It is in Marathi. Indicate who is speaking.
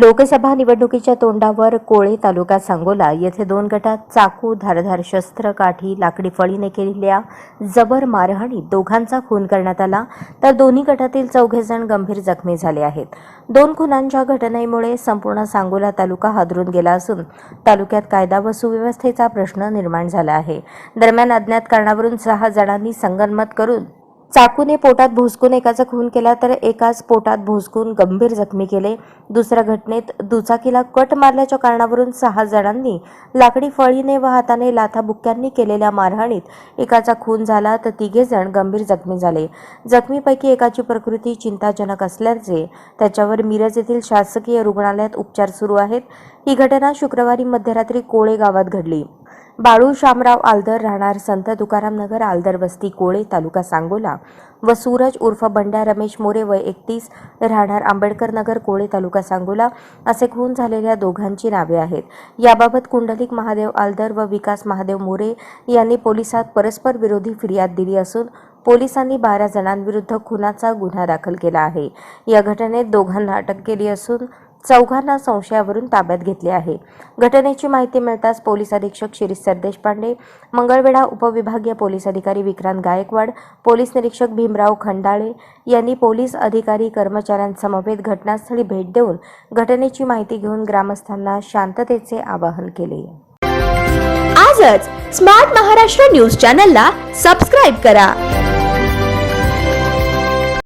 Speaker 1: लोकसभा निवडणुकीच्या तोंडावर कोळे तालुका सांगोला येथे दोन गटात चाकू धारधार शस्त्र काठी लाकडी फळीने केलेल्या जबर मारहाणीत दोघांचा खून करण्यात आला. तर दोन्ही गटातील चौघे जण गंभीर जखमी झाले आहेत. दोन खुनांच्या घटनेमुळे संपूर्ण सांगोला तालुका हादरून गेला असून तालुक्यात कायदा व सुव्यवस्थेचा प्रश्न निर्माण झाला आहे. दरम्यान अज्ञात कारणावरून सहा जणांनी संगनमत करून चाकूने पोटात भोसकून एकाचा खून केला तर एकाच पोटात भोसकून गंभीर जखमी केले. दुसऱ्या घटनेत दुचाकीला कट मारल्याच्या कारणावरून सहा जणांनी लाकडी फळीने व हाताने लाथाबुक्क्यांनी केलेल्या मारहाणीत एकाचा खून झाला तर तिघे जण गंभीर जखमी झाले. जखमीपैकी एकाची प्रकृती चिंताजनक असल्याचे त्याच्यावर मिरज येथील शासकीय रुग्णालयात उपचार सुरू आहेत. ही घटना शुक्रवारी मध्यरात्री कोळे गावात घडली. बाळू शामराव आलदर राहणार संत तुकाराम नगर आलदर वस्ती कोळे तालुका सांगोला व सूरज उर्फ बंड्या रमेश मोरे वय एकतीस राहणार आंबेडकर नगर कोळे तालुका सांगोला असे खून झालेल्या दोघांची नावे आहेत. याबाबत कुंडलिक महादेव आलदर व विकास महादेव मोरे यांनी पोलिसात परस्पर विरोधी फिर्याद दिली असून पोलिसांनी बारा जणांविरुद्ध खुनाचा गुन्हा दाखल केला आहे. या घटनेत दोघांना अटक केली असून चौघांना संशयावरून ताब्यात घेतले आहे. घटनेची माहिती मिळताच पोलीस अधीक्षक शिरीष सरदेशपांडे मंगळवेढा उपविभागीय पोलीस अधिकारी विक्रांत गायकवाड पोलीस निरीक्षक भीमराव खंडाळे यांनी पोलीस अधिकारी कर्मचाऱ्यांसमवेत घटनास्थळी भेट देऊन घटनेची माहिती घेऊन ग्रामस्थांना शांततेचे आवाहन केले.
Speaker 2: आजच स्मार्ट महाराष्ट्र न्यूज चॅनलला सबस्क्राईब करा.